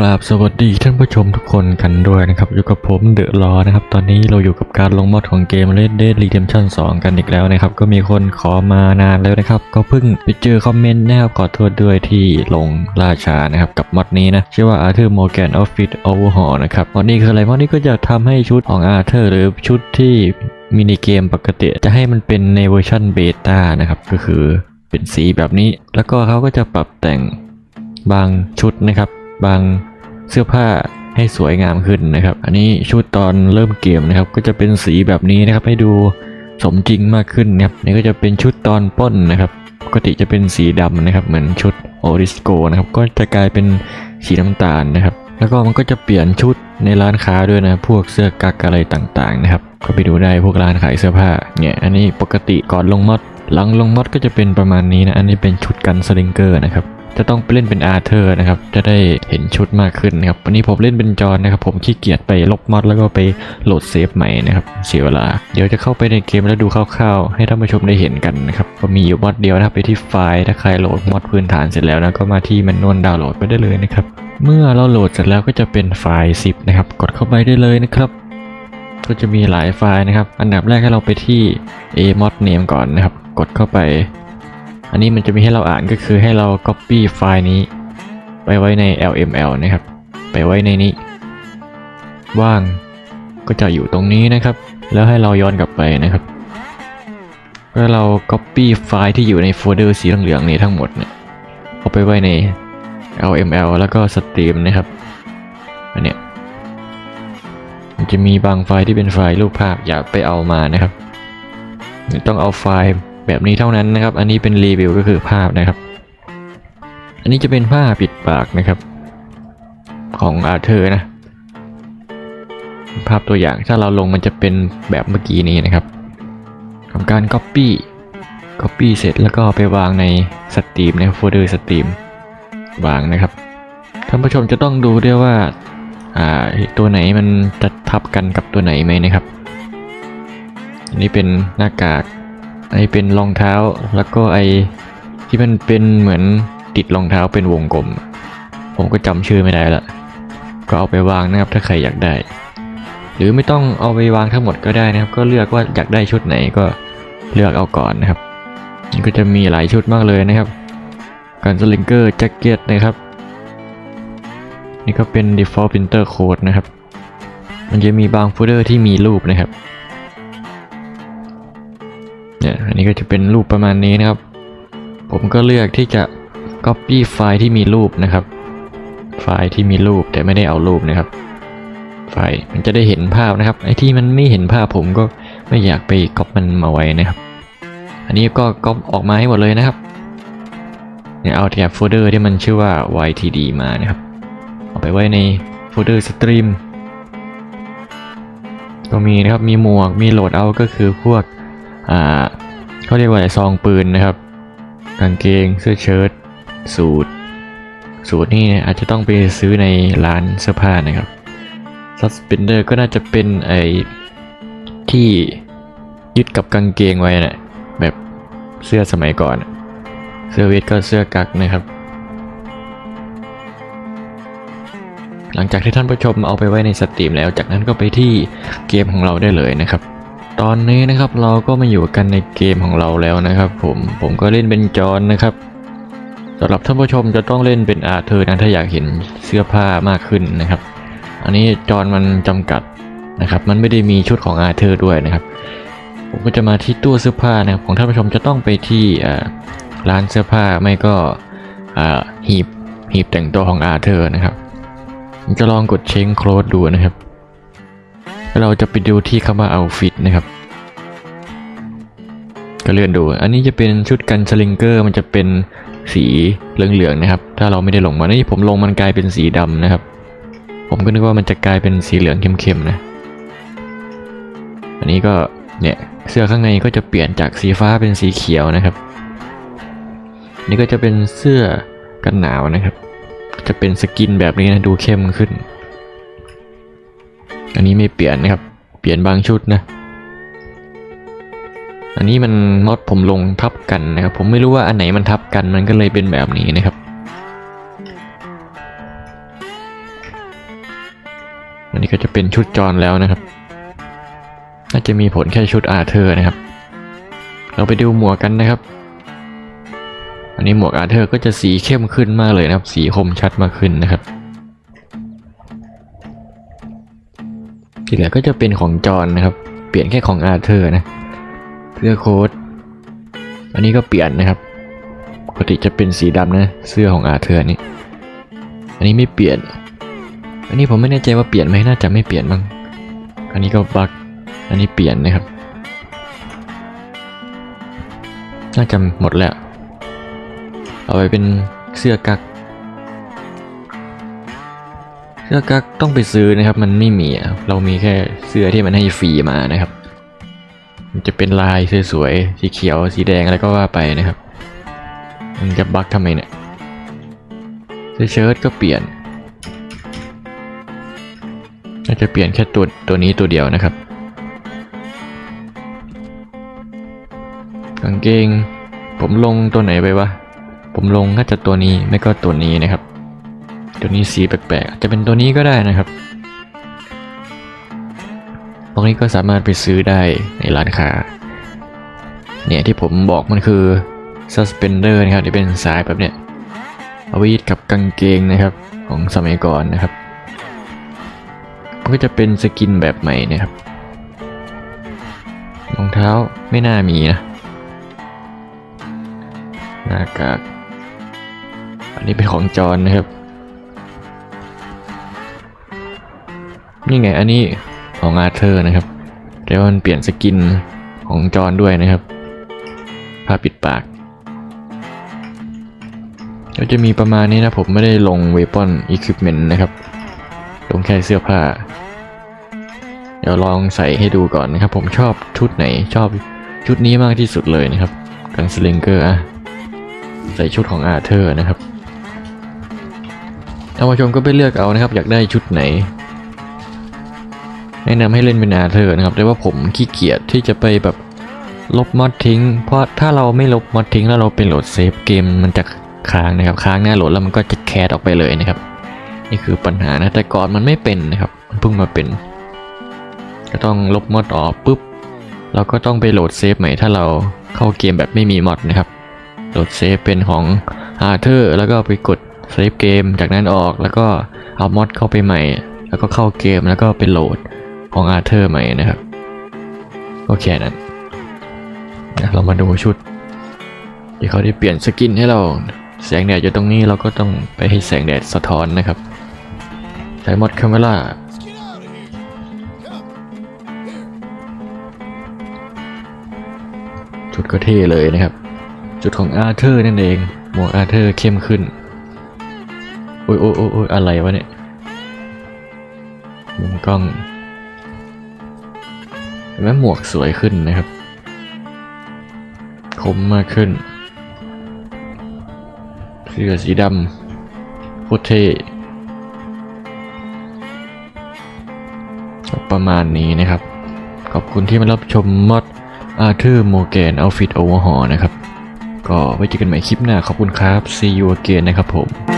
กราบสวัสดีท่านผู้ชมทุกคนกันด้วยนะครับ อยู่กับผมเดอะลอนะครับ ตอนนี้เราอยู่กับการลงมอดของเกม Red Dead Redemption 2 กันอีกแล้วนะครับ ก็มีคนขอมานานแล้วนะครับ ก็เพิ่งไปเจอคอมเมนต์นะครับขอโทษด้วยที่ลงล่าช้านะครับ กับมอดนี้นะ ชื่อว่า Arthur Morgan Outfit Overhaul นะครับมอดนี้คืออะไรมอดนี้ก็จะทำให้ชุดของ Arthur หรือชุดที่มินิเกมปกติจะให้มันเป็นในเวอร์ชันเบต้านะครับก็คือเป็นสีแบบนี้ แล้วก็เขาก็จะปรับแต่งบางชุดนะครับ บางเสื้อผ้าให้สวยงามขึ้นนะครับ อันนี้ชุดตอนเริ่มเกมนะครับ ก็จะเป็นสีแบบนี้นะครับ ให้ดูสมจริงมากขึ้นนะครับนี่ก็จะเป็นชุดตอนป้นนะครับ ปกติจะเป็นสีดำนะครับ เหมือนชุดโอริสโกนะครับ ก็จะกลายเป็นสีน้ำตาลนะครับ แล้วก็มันก็จะเปลี่ยนชุดในร้านค้าด้วยนะ พวกเสื้อกักอะไรต่างๆนะครับ ก็ไปดูได้พวกร้านขายเสื้อผ้า เนี่ย อันนี้ปกติก่อนลงมอดหลังลงมอดก็จะเป็นประมาณนี้นะ อันนี้เป็นชุดกันสลิงเกอร์นะครับ จะต้องไปเล่นเป็นอาร์เธอร์นะครับ จะได้เห็นชุดมากขึ้นนะครับ วันนี้ผมเล่นเป็นจอห์นนะครับ ผมขี้เกียจไปลบมอดแล้วก็ไปโหลดเซฟใหม่นะครับ เสียเวลา เดี๋ยวจะเข้าไปในเกมแล้วดูคร่าวๆ ให้ท่านผู้ชมได้เห็นกันนะครับก็มีอยู่มอดเดียวนะครับไปที่ไฟล์ถ้าใครโหลดมอดพื้นฐานเสร็จแล้วนะก็มาที่แมนนวลดาวน์โหลดไปได้เลยนะครับ เมื่อเราโหลดเสร็จแล้วก็จะเป็นไฟล์ zip นะครับ กดเข้าไปได้เลยนะครับก็จะมีหลายไฟล์นะครับ อันดับแรกให้เราไปที่ amod name ก่อนนะครับ กดเข้าไป อันนี้มันจะมีให้เราอ่านก็คือให้เรา copy ไฟล์นี้ ไปไว้ใน LML นะครับ ไปไว้ในนี้ ว่างก็จะอยู่ตรงนี้นะครับ แล้วให้เราย้อนกลับไปนะครับแล้วเรา copy ไฟล์ที่อยู่ในโฟลเดอร์สีเหลืองๆนี้ทั้งหมดเนี่ยเอาไปไว้ใน LML แล้วก็สตรีมนะครับ อันเนี้ยมันจะมีบางไฟล์ที่เป็นไฟล์รูปภาพอย่าไปเอามานะครับ ต้องเอาไฟล์ แบบนี้เท่านั้นนะครับ อันนี้เป็นรีวิวก็คือภาพนะครับ อันนี้จะเป็นผ้าปิดปากนะครับ ของอาเธอร์นะ ภาพตัวอย่างถ้าเราลงมันจะเป็นแบบเมื่อกี้นี้นะครับทำการ Copy Copy เสร็จแล้วก็ไปวางในสตรีมในโฟลเดอร์สตรีมวางนะครับท่านผู้ชมจะต้องดูด้วยว่าอ่าตัวไหนมันจะทับกันกับตัวไหนไหมนะครับ อันนี้เป็นหน้ากาก อันนี้เป็นรองเท้าแล้วก็ไอที่มันเป็นเหมือนติดรองเท้าเป็นวงกลม ผมก็จำชื่อไม่ได้ละก็เอาไปวางนะครับถ้าใครอยากได้ หรือไม่ต้องเอาไปวางทั้งหมดก็ได้นะครับ ก็เลือกว่าอยากได้ชุดไหนก็เลือกเอาก่อนนะครับนี่ก็จะมีหลายชุดมากเลยนะครับการสลิงเกอร์แจ็คเก็ตนะครับ นี่ก็เป็น default printer code นะครับ มันจะมีบางโฟลเดอร์ที่มีรูปนะครับ เนี่ยอันนี้ก็จะเป็นรูปประมาณนี้นะครับ ผมก็เลือกที่จะ copy ไฟล์ที่มีรูปนะครับ ไฟล์ที่มีรูปแต่ไม่ได้เอารูปนะครับ ไฟล์มันจะได้เห็นภาพนะครับไอ้ที่มันไม่เห็นภาพผมก็ไม่อยากไปก๊อปมันมาไว้นะครับ อันนี้ก็ก๊อปออกมาให้หมดเลยนะครับเนี่ยเอาแถบโฟลเดอร์ที่มันชื่อว่า ytd มานะครับ เอาไปไว้ในโฟลเดอร์สตรีมก็มีนะครับมีหมวกมีโหลดเอาก็คือพวก อ่าเขาเรียกว่าอะไรซองปืนนะครับ กางเกงเสื้อเชิ้ตสูทสูทนี่นี่ยอาจจะต้องไปซื้อในร้านเสื้อผ้านะครับซัสเปนเดอร์ก็น่าจะเป็นไอ้ที่ยึดกับกางเกงไว้นะแบบเสื้อสมัยก่อน เสื้อเวทก็เสื้อกั๊กนะครับ หลังจากที่ท่านผู้ชมเอาไปไว้ในสตรีมแล้วจากนั้นก็ไปที่เกมของเราได้เลยนะครับ ตอนนี้นะครับเราก็มาอยู่กันในเกมของเราแล้วนะครับ ผมผมก็เล่นเป็นจอห์นนะครับสำหรับท่านผู้ชมจะต้องเล่นเป็นอาเธอร์นะถ้าอยากเห็นเสื้อผ้ามากขึ้นนะครับ อันนี้จอห์นมันจำกัดนะครับ มันไม่ได้มีชุดของอาเธอร์ด้วยนะครับ ผมก็จะมาที่ตู้เสื้อผ้านะครับของท่านผู้ชมจะต้องไปที่ร้านเสื้อผ้าไม่ก็หีบหีบแต่งตัวของอาเธอร์นะครับจะลองกดเช็งโคลดดูนะครับ เราจะไปดูที่คำว่า outfit นะครับ ก็เลื่อนดู อันนี้จะเป็นชุดกันสลิงเกอร์มันจะเป็นสีเหลืองๆนะครับ ถ้าเราไม่ได้ลงมานี่ผมลงมันกลายเป็นสีดำนะครับ ผมก็นึกว่ามันจะกลายเป็นสีเหลืองเข้มๆนะ อันนี้ก็เนี่ยเสื้อข้างในก็จะเปลี่ยนจากสีฟ้าเป็นสีเขียวนะครับ นี่ก็จะเป็นเสื้อกันหนาวนะครับ จะเป็นสกินแบบนี้นะดูเข้มขึ้น อันนี้ไม่เปลี่ยนนะครับ เปลี่ยนบางชุดนะ อันนี้มันมอดผมลงทับกันนะครับ ผมไม่รู้ว่าอันไหนมันทับกันมันก็เลยเป็นแบบนี้นะครับอันนี้ก็จะเป็นชุดจอนแล้วนะครับ น่าจะมีผลแค่ชุดอาเธอร์นะครับ เราไปดูหมวกกันนะครับ อันนี้หมวกอาเธอร์ก็จะสีเข้มขึ้นมากเลยนะครับ สีคมชัดมากขึ้นนะครับ ที่เหลือก็จะเป็นของจอนนะครับ เปลี่ยนแค่ของอาเธอร์นะเสื้อโค้ทอันนี้ก็เปลี่ยนนะครับปกติจะเป็นสีดำนะ เสื้อของอาเธอร์นี่อันนี้ไม่เปลี่ยน อันนี้ผมไม่แน่ใจว่าเปลี่ยนไหมน่าจะไม่เปลี่ยนมั้งอันนี้ก็บักอันนี้เปลี่ยนนะครับ น่าจะหมดแล้ว เอาไปเป็นเสื้อกั๊ก สื้อกั๊กต้องไปซื้อนะครับมันไม่มีอะเรามีแค่เสื้อที่มันให้ฟรีมานะครับ มันจะเป็นลายสวยๆสีเขียวสีแดงอะไรก็ว่าไปนะครับมันจะบั๊กทำไมเนี่ยเสื้อเชิ้ตก็เปลี่ยนน่าจะเปลี่ยนแค่ตัวตัวนี้ตัวเดียวนะครับกางเกง ผมลงตัวไหนไปวะผมลงน่าจะตัวนี้ไม่ก็ตัวนี้นะครับ ตัวนี้สีแปลกๆจะเป็นตัวนี้ก็ได้นะครับ ตรงนี้ก็สามารถไปซื้อได้ในร้านค้า เนี่ยที่ผมบอกมันคือ suspender นะครับที่เป็นสายแบบเนี้ยเอาไว้ยึดกับกางเกงนะครับของสมัยก่อนนะครับมันก็จะเป็นสกินแบบใหม่นะครับรองเท้าไม่น่ามีนะหน้ากากอันนี้เป็นของจอนนะครับ นี่ไงอันนี้ของอาเธอร์นะครับ แต่ว่ามันเปลี่ยนสกินของจอนด้วยนะครับผ้าปิดปากก็จะมีประมาณนี้นะผมไม่ได้ลงเวปอนอุปกรณ์นะครับ ลงแค่เสื้อผ้า เดี๋ยวลองใส่ให้ดูก่อนนะครับ ผมชอบชุดไหนชอบชุดนี้มากที่สุดเลยนะครับกันสลิงเกอร์อะใส่ชุดของอาเธอร์นะครับท่านผู้ชมก็ไปเลือกเอานะครับ อยากได้ชุดไหน แนะนำให้เล่นเป็นอาเธอร์นะครับแต่ว่าผมขี้เกียจที่จะไปแบบลบมอดทิ้ง เพราะถ้าเราไม่ลบมอดทิ้งแล้วเราไปโหลดเซฟเกมมันจะค้างนะครับค้างหน้าโหลดแล้วมันก็จะแคสออกไปเลยนะครับ นี่คือปัญหานะแต่ก่อนมันไม่เป็นนะครับ มันเพิ่งมาเป็น ก็ต้องลบมอดออกปุ๊บเราก็ต้องไปโหลดเซฟใหม่ถ้าเราเข้าเกมแบบไม่มีมอดนะครับโหลดเซฟเป็นของอาเธอร์แล้วก็ไปกดเซฟเกมจากนั้นออกแล้วก็เอามอดเข้าไปใหม่ แล้วก็เข้าเกมแล้วก็ไปโหลด ของอาเธอร์ใหม่นะครับโอเคนั้นนะเรามาดูชุดที่เขาได้เปลี่ยนสกินให้เรา แสงแดดอยู่ตรงนี้เราก็ต้องไปให้แสงแดดสะท้อนนะครับ ใช้มอดคาเมล่าชุดก็เท่เลยนะครับ จุดของอาเธอร์นั่นเอง หมวกอาเธอร์เข้มขึ้น โอ้ยโอ้ยโอ้ยโอ้ยอะไรวะเนี่ยมุมกล้อง เห็นไหมวกสวยขึ้นนะครับ คมมากขึ้น เสื้อสีดำโคตรเท่ประมาณนี้นะครับ ขอบคุณที่มารับชมมอดอาเธอร์โมแกนเอาฟิตโอเวอร์หอนะครับ ก็ไว้เจอกันใหม่คลิปหน้า ขอบคุณครับ see you again นะครับผม